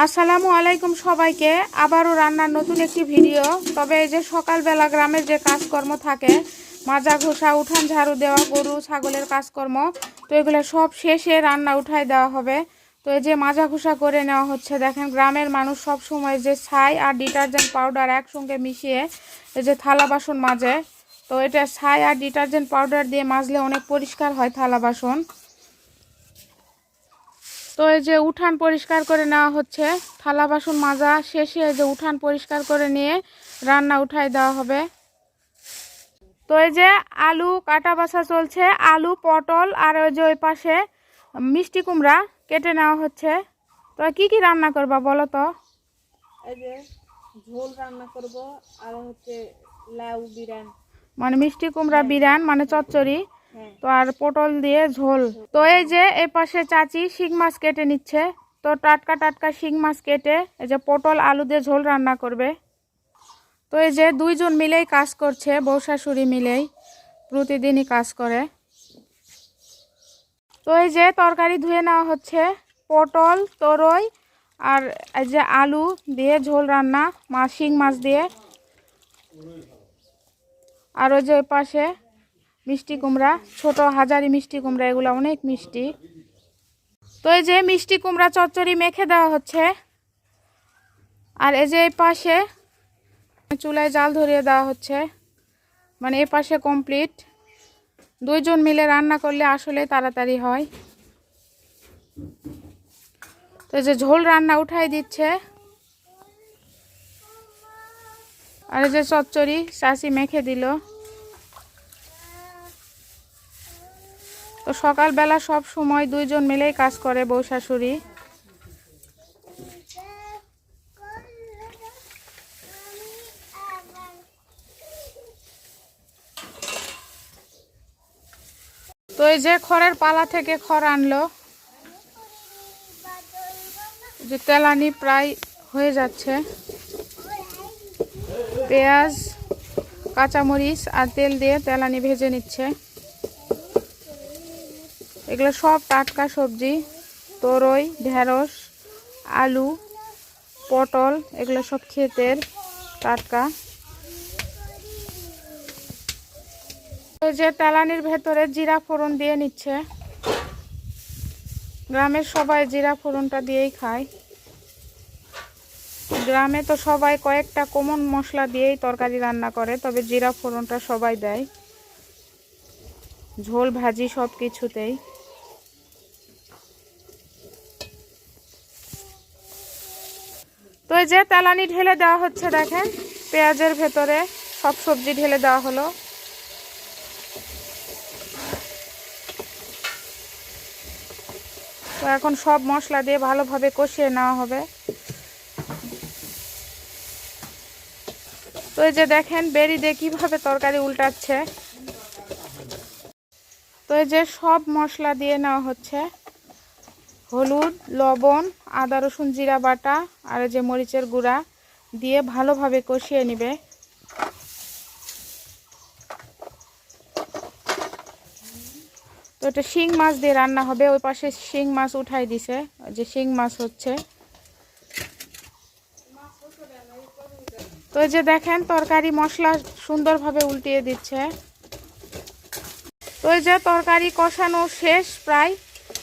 আসসালামু আলাইকুম সবাইকে। আবারও রান্নার নতুন একটি ভিডিও। তবে এই যে সকালবেলা গ্রামের যে কাজকর্ম থাকে, মাজা, ঘোষা, উঠান, ঝাড়ু দেওয়া, গরু, ছাগলের কাজকর্ম, তো এগুলো সব শেষে রান্না উঠাই দেওয়া হবে। তো এই যে মাজা, ঘোষা করে নেওয়া হচ্ছে, দেখেন গ্রামের মানুষ সব সময় যে ছাই আর ডিটারজেন্ট পাউডার একসঙ্গে মিশিয়ে এই যে থালা বাসন মাজে। তো এটা ছাই আর ডিটারজেন্ট পাউডার দিয়ে মাজলে অনেক পরিষ্কার হয় থালা বাসন। তো এই যে উঠান পরিষ্কার করে নেওয়া হচ্ছে থালা বাসন মাজা শেষে এই যে উঠান পরিষ্কার করে নিয়ে রান্না উঠাই দেওয়া হবে। তো এই যে আলু কাটা বাছা চলছে আলু পটল আর ওই যে ওই পাশে মিষ্টি কুমড়া কেটে নেওয়া হচ্ছে। তো কি কি রান্না করবা বলো তো? এই যে ঝোল রান্না করব আর হচ্ছে লাউ বিরান মানে মিষ্টি কুমড়া বিরান মানে চচ্চড়ি। তো আর পটল দিয়ে ঝোল। তো এই যে এ পাশে চাচি শিং মাছ কেটে নিচ্ছে। তো টাটকা টাটকা শিং মাছ কেটে এই যে পটল, আলু দিয়ে ঝোল রান্না করবে। তো এই যে দুইজন মিলেই কাজ করছে, বউ শাশুড়ি মিলেই। প্রতিদিনই কাজ করে। তো এই যে তরকারি ধুয়ে নেওয়া হচ্ছে। পটল, তরই আর এই যে আলু দিয়ে ঝোল রান্না মাছ শিং মাছ দিয়ে। আর ওই যে ওই পাশে মিষ্টি কুমড়া, ছোট হাজারি মিষ্টি কুমড়া, এগুলো অনেক মিষ্টি। তো এই যে মিষ্টি কুমড়া চচ্চড়ি মেখে দেওয়া হচ্ছে। আর এই যে এই পাশে চুলায় জাল ধরিয়ে দেওয়া হচ্ছে। মানে এ পাশে কমপ্লিট। দুইজন মিলে রান্না করলে আসলে তাড়াতাড়ি হয়। তো এই যে ঝোল রান্না উঠাই দিচ্ছে। আর এই যে চচ্চড়ি, চাষি মেখে দিল। তো সকালবেলা সব সময় দুইজন মিলেই কাজ করে বউ শাশুড়ি। তো এই যে খড়ের পালা থেকে খড় আনলো। যে তেলানি প্রায় হয়ে যাচ্ছে। পেঁয়াজ, কাঁচামরিচ আর তেল দিয়ে তেলানি ভেজে নিচ্ছে। এগুলো সব টাটকা সবজি, তরই, ঢেঁড়স, আলু, পটল, এগুলো সব ক্ষেতের টাটকা। যে তেলানির ভেতরে জিরা ফোড়ন দিয়ে নিচ্ছে। গ্রামের সবাই জিরা ফোড়নটা দিয়েই খায়। গ্রামে তো সবাই কয়েকটা কমন মশলা দিয়েই তরকারি রান্না করে, তবে জিরা ফোড়নটা সবাই দেয়। ঝোল, ভাজি সব কিছুতেই তো এই যে তেলানি ঢেলে দেওয়া হচ্ছে দেখেন, পেঁয়াজের ভেতরে সব সবজি ঢেলে দেওয়া হলো। তো এখন সব মশলা দিয়ে ভালোভাবে কষিয়ে নেওয়া হবে। তো এই যে দেখেন, বেরি দিয়ে কীভাবে তরকারি উল্টাচ্ছে। তো এই যে সব মশলা দিয়ে নেওয়া হচ্ছে। হলুদ, লবণ, আদা, রসুন, জিরা, বাটা আর যে মরিচের গুঁড়া দিয়ে ভালোভাবে কষিয়ে নিবে। তো এটা শিং মাছ দিয়ে রান্না হবে, ওই পাশে শিং মাছ উঠাই দিছে যে শিং মাছ হচ্ছে। তো যে দেখেন, তরকারি মশলা সুন্দরভাবে উল্টিয়ে দিচ্ছে। তো এই যে তরকারি কষানো শেষ প্রায়।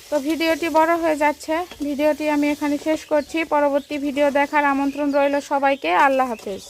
তো ভিডিওটি বড় হয়ে যাচ্ছে। ভিডিওটি আমি এখানে শেষ করছি। পরবর্তী ভিডিও দেখার আমন্ত্রণ রইল সবাইকে। আল্লাহ হাফেজ।